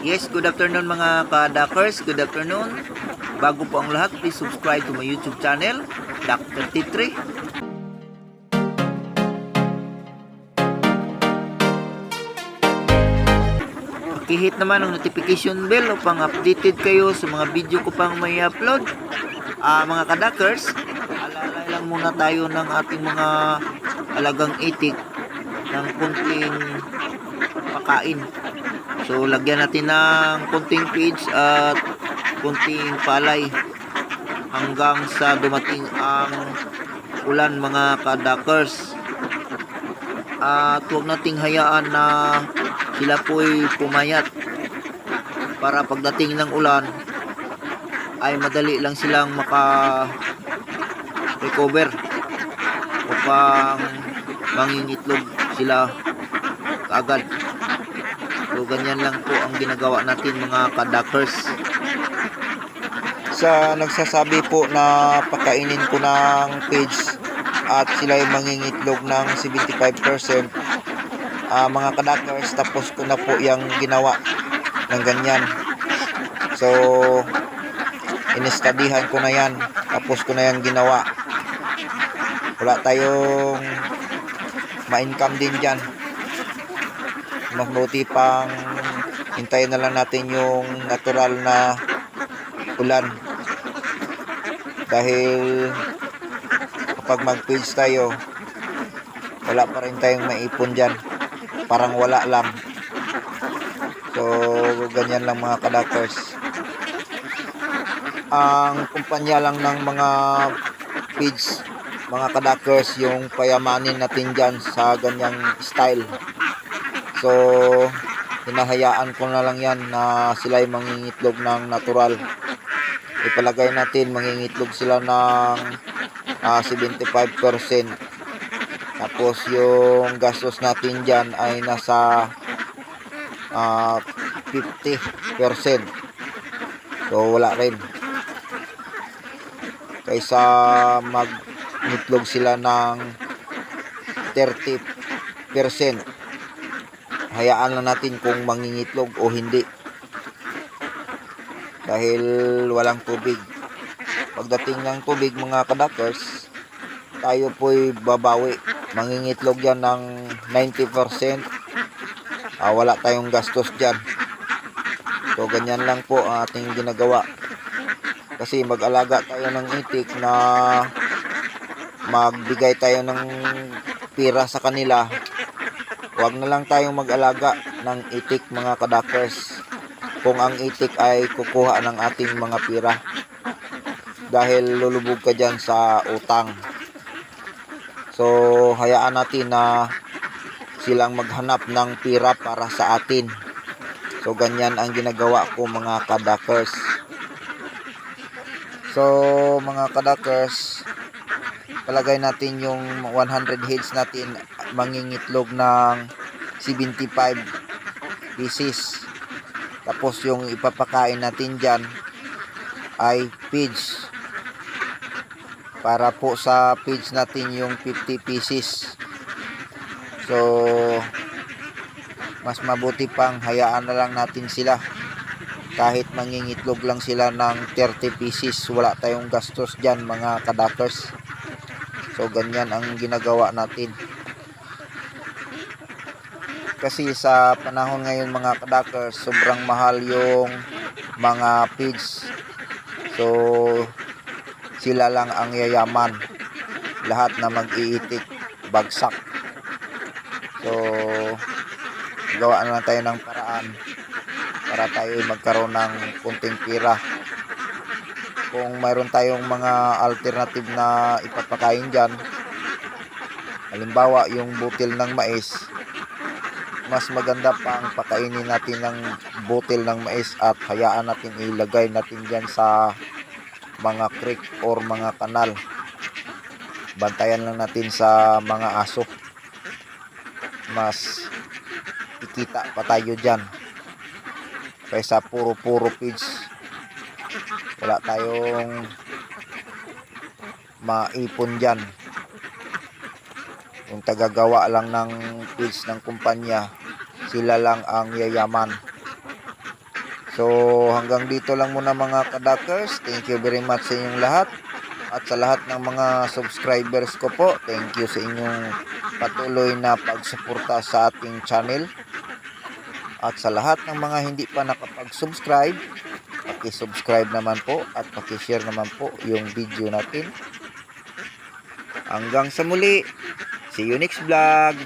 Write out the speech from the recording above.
Yes, good afternoon mga ka-Duckers. Good afternoon. Bago po ang lahat, please subscribe to my YouTube channel, Dr. T3. Pakihit naman ang notification bell upang updated kayo sa mga video ko pang may upload. Ah, mga ka-Duckers, alalay lang muna tayo ng ating mga alagang itik ng kunting pakain. So, lagyan natin ng kunting feeds at kunting palay hanggang sa dumating ang ulan mga kadakers. At huwag nating hayaan na sila po'y pumayat para pagdating ng ulan ay madali lang silang maka recover upang mangingitlog sila kaagad. So ganyan lang po ang ginagawa natin mga kadakers. Sa nagsasabi po na pakainin ko ng page at sila ay mangingitlog ng 75% ah, mga kadakers tapos ko na po yung ginawa ng ganyan. So inistadihan ko na yan tapos ko na yung ginawa. Wala tayong ma-income din dyan mabuti pang hintayin na lang natin yung natural na ulan. Dahil kapag mag-page tayo wala pa rin tayong maipon dyan. Parang wala lang. So ganyan lang mga kadakers ang kumpanya lang ng mga page mga kadakers yung payamanin natin dyan sa ganyang style So, hinahayaan ko na lang yan na sila ay mangingitlog ng natural. Ipalagay natin, mangingitlog sila ng ah, 75%. Tapos, yung gastos natin dyan ay nasa ah, 50%. So, wala rin. Kaysa mag-itlog sila ng 30% hayaan lang natin kung mangingitlog o hindi. Dahil walang tubig. Pagdating ng tubig mga kadakers tayo po'y babawi. Mangingitlog yan ng 90% ah, wala tayong gastos dyan. So ganyan lang po ang ating ginagawa. Kasi mag-alaga tayo ng itik na magbigay tayo ng pira sa kanila Huwag na lang tayong mag-alaga ng itik mga kadakers kung ang itik ay kukuha ng ating mga pira dahil lulubog ka dyan sa utang. So, hayaan natin na silang maghanap ng pira para sa atin. So, ganyan ang ginagawa ko mga kadakers. So, mga kadakers, palagay natin yung 100 heads natin mangingitlog ng 75 pieces. Tapos yung ipapakain natin dyan ay pigs. Para po sa pigs natin yung 50 pieces. So mas mabuti pang hayaan na lang natin sila. Kahit mangingitlog lang sila ng 30 pieces wala tayong gastos dyan mga kadakers so ganyan ang ginagawa natin. Kasi sa panahon ngayon mga kadakers sobrang mahal yung mga pigs. So sila lang ang yayaman. Lahat na mag-iitik bagsak. So gawa na lang tayo ng paraan para tayo magkaroon ng kunting pira kung mayroon tayong mga alternative na ipapakain dyan halimbawa yung butil ng mais mas maganda pang pakainin natin ng butil ng mais at hayaan natin ilagay natin dyan sa mga creek or mga kanal. Bantayan lang natin sa mga aso. Mas ikita pa tayo dyan. Kaysa puro puro pigs wala tayong maipon dyan yung tagagawa lang ng pigs ng kumpanya sila lang ang yayaman So hanggang dito lang muna mga kadakers. Thank you very much sa inyong lahat. At sa lahat ng mga subscribers ko po, thank you sa inyong patuloy na pagsuporta sa ating channel. At sa lahat ng mga hindi pa nakapag-subscribe, paki-subscribe naman po at paki-share naman po yung video natin. Hanggang sa muli, see you next vlog.